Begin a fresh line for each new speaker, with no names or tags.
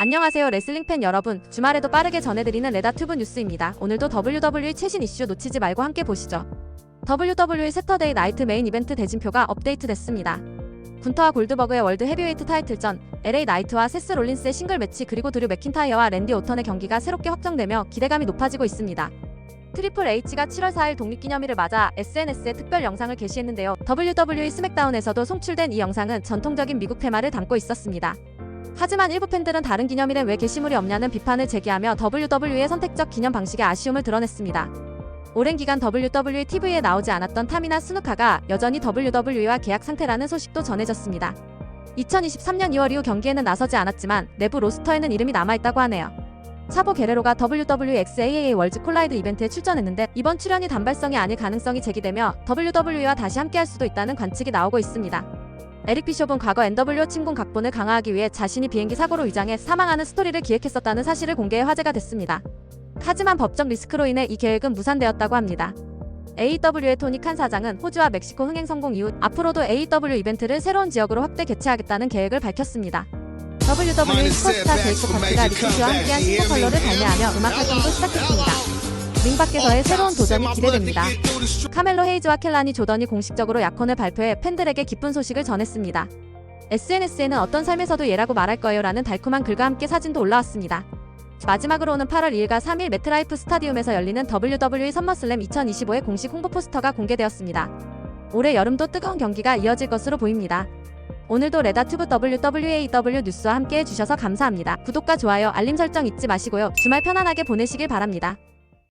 안녕하세요 레슬링 팬 여러분. 주말에도 빠르게 전해드리는 레다튜브 뉴스입니다. 오늘도 WWE 최신 이슈 놓치지 말고 함께 보시죠. WWE 세터데이 나이트 메인 이벤트 대진표가 업데이트됐습니다. 군터와 골드버그의 월드 헤비웨이트 타이틀전, LA 나이트와 세스 롤린스의 싱글 매치 그리고 드류 맥킨타이어와 랜디 오턴의 경기가 새롭게 확정되며 기대감이 높아지고 있습니다. 트리플 H가 7월 4일 독립기념일을 맞아 SNS에 특별 영상을 게시했는데요. WWE 스맥다운에서도 송출된 이 영상은 전통적인 미국 테마를 담고 있었습니다. 하지만 일부 팬들은 다른 기념일엔 왜 게시물이 없냐는 비판을 제기하며 WWE의 선택적 기념 방식에 아쉬움을 드러냈습니다. 오랜 기간 WWE TV에 나오지 않았던 타미나 스누카가 여전히 WWE와 계약 상태라는 소식도 전해졌습니다. 2023년 2월 이후 경기에는 나서지 않았지만 내부 로스터에는 이름이 남아있다고 하네요. 차보 게레로가 WWXAA 월즈 콜라이드 이벤트에 출전했는데 이번 출연이 단발성이 아닐 가능성이 제기되며 WWE와 다시 함께할 수도 있다는 관측이 나오고 있습니다. 에릭 비숍은 과거 NWO 침공 각본을 강화하기 위해 자신이 비행기 사고로 위장해 사망하는 스토리를 기획했었다는 사실을 공개해 화제가 됐습니다. 하지만 법적 리스크로 인해 이 계획은 무산되었다고 합니다. AW의 토니 칸 사장은 호주와 멕시코 흥행 성공 이후 앞으로도 AW 이벤트를 새로운 지역으로 확대 개최하겠다는 계획을 밝혔습니다. WWE 슈퍼스타 제이콥 파티가 리퀴즈와 함께한 신곡 컬러를 발매하며 음악 활동도 시작했습니다. 링 밖에서의 새로운 도전이 기대됩니다. 카멜로 헤이즈와 켈라니 조던이 공식적으로 약혼을 발표해 팬들에게 기쁜 소식을 전했습니다. SNS에는 어떤 삶에서도 얘라고 말할 거예요 라는 달콤한 글과 함께 사진도 올라왔습니다. 마지막으로는 8월 2일과 3일 매트라이프 스타디움에서 열리는 WWE 선머슬램 2025의 공식 홍보 포스터가 공개되었습니다. 올해 여름도 뜨거운 경기가 이어질 것으로 보입니다. 오늘도 레다튜브 WWAW 뉴스와 함께 해주셔서 감사합니다. 구독과 좋아요, 알림 설정 잊지 마시고요. 주말 편안하게 보내시길 바랍니다.